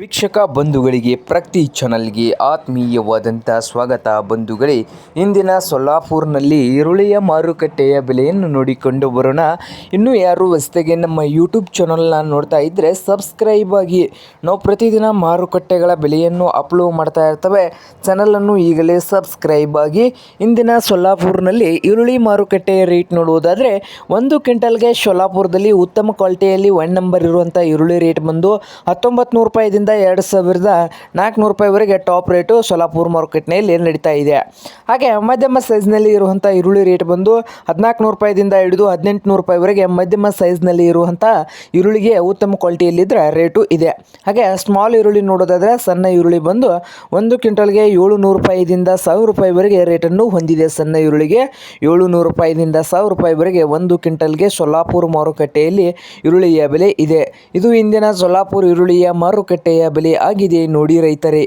ವೀಕ್ಷಕ ಬಂಧುಗಳಿಗೆ ಪ್ರತಿ ಚಾನಲ್ಗೆ ಆತ್ಮೀಯವಾದಂಥ ಸ್ವಾಗತ ಬಂಧುಗಳೇ. ಇಂದಿನ ಸೊಲ್ಲಾಪುರ್ನಲ್ಲಿ ಈರುಳ್ಳಿಯ ಮಾರುಕಟ್ಟೆಯ ಬೆಲೆಯನ್ನು ನೋಡಿಕೊಂಡು ಬರೋಣ. ಇನ್ನೂ ಯಾರು ಹೊಸದಾಗಿ ನಮ್ಮ ಯೂಟ್ಯೂಬ್ ಚಾನಲ್ನ ನೋಡ್ತಾ ಇದ್ದರೆ ಸಬ್ಸ್ಕ್ರೈಬ್ ಆಗಿ. ನಾವು ಪ್ರತಿದಿನ ಮಾರುಕಟ್ಟೆಗಳ ಬೆಲೆಯನ್ನು ಅಪ್ಲೋಡ್ ಮಾಡ್ತಾ ಇರ್ತವೆ. ಚಾನಲನ್ನು ಈಗಲೇ ಸಬ್ಸ್ಕ್ರೈಬ್ ಆಗಿ. ಇಂದಿನ ಸೊಲ್ಲಾಪುರ್ನಲ್ಲಿ ಈರುಳ್ಳಿ ಮಾರುಕಟ್ಟೆಯ ರೇಟ್ ನೋಡುವುದಾದರೆ, ಒಂದು ಕ್ವಿಂಟಲ್ಗೆ ಸೊಲ್ಲಾಪುರದಲ್ಲಿ ಉತ್ತಮ ಕ್ವಾಲಿಟಿಯಲ್ಲಿ ಒನ್ ನಂಬರ್ ಇರುವಂಥ ಈರುಳ್ಳಿ ರೇಟ್ ಬಂದು ಹತ್ತೊಂಬತ್ತು ನೂರು ರೂಪಾಯಿದಿಂದ ಎರಡು ಸಾವಿರದ ನಾಲ್ಕುನೂರು ರೂಪಾಯಿವರೆಗೆ ಟಾಪ್ ರೇಟು ಸೊಲ್ಲಾಪುರ ಮಾರ್ಕೆಟ್ನಲ್ಲಿ ನಡೀತಾ ಇದೆ. ಹಾಗೆ ಮಧ್ಯಮ ಸೈಜ್ನಲ್ಲಿ ಇರುವಂಥ ಈರುಳ್ಳಿ ರೇಟ್ ಬಂದು ಹದಿನಾಲ್ಕುನೂರು ರೂಪಾಯಿದಿಂದ ಹಿಡಿದು ಹದಿನೆಂಟು ನೂರು ರೂಪಾಯಿವರೆಗೆ ಮಧ್ಯಮ ಸೈಜ್ನಲ್ಲಿ ಇರುವಂಥ ಈರುಳ್ಳಿಗೆ ಉತ್ತಮ ಕ್ವಾಲಿಟಿಯಲ್ಲಿದ್ದರೆ ರೇಟು ಇದೆ. ಹಾಗೆ ಸ್ಮಾಲ್ ಈರುಳ್ಳಿ ನೋಡೋದಾದರೆ ಸಣ್ಣ ಈರುಳ್ಳಿ ಬಂದು ಒಂದು ಕ್ವಿಂಟಲ್ಗೆ ಏಳು ನೂರು ರೂಪಾಯಿದಿಂದ ಸಾವಿರ ರೂಪಾಯಿವರೆಗೆ ರೇಟನ್ನು ಹೊಂದಿದೆ. ಸಣ್ಣ ಈರುಳ್ಳಿಗೆ ಏಳು ನೂರು ರೂಪಾಯಿದಿಂದ ಸಾವಿರ ರೂಪಾಯಿವರೆಗೆ ಒಂದು ಕ್ವಿಂಟಲ್ಗೆ ಸೊಲ್ಲಾಪುರ ಮಾರುಕಟ್ಟೆಯಲ್ಲಿ ಈರುಳ್ಳಿಯ ಬೆಲೆ ಇದೆ. ಇದು ಇಂದಿನ ಸೊಲ್ಲಾಪುರ ಈರುಳ್ಳಿಯ ಮಾರುಕಟ್ಟೆಯ ಬೆಲೆ ಆಗಿದೆ ನೋಡಿ ರೈತರೇ.